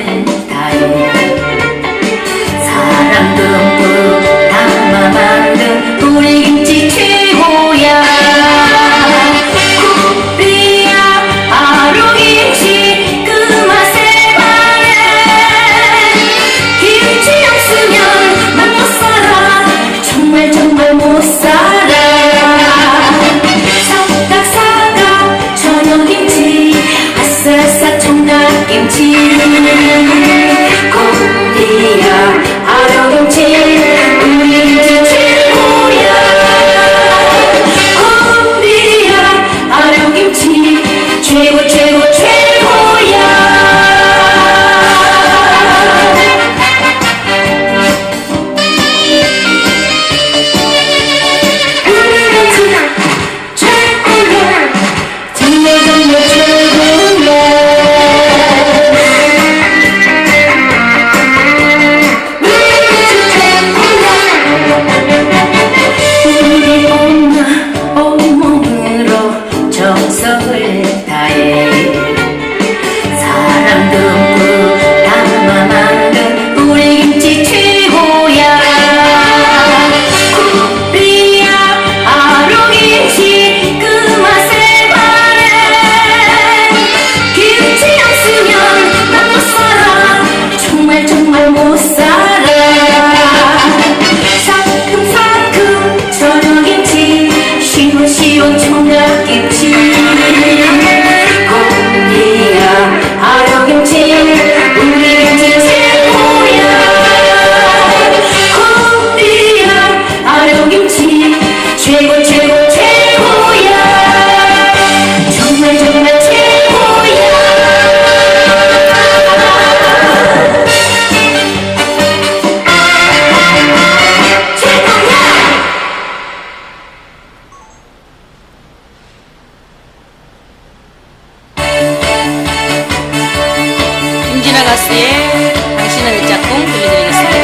vuelta keep 지나갔어요 당신은 짝꿍 들려드리겠습니다.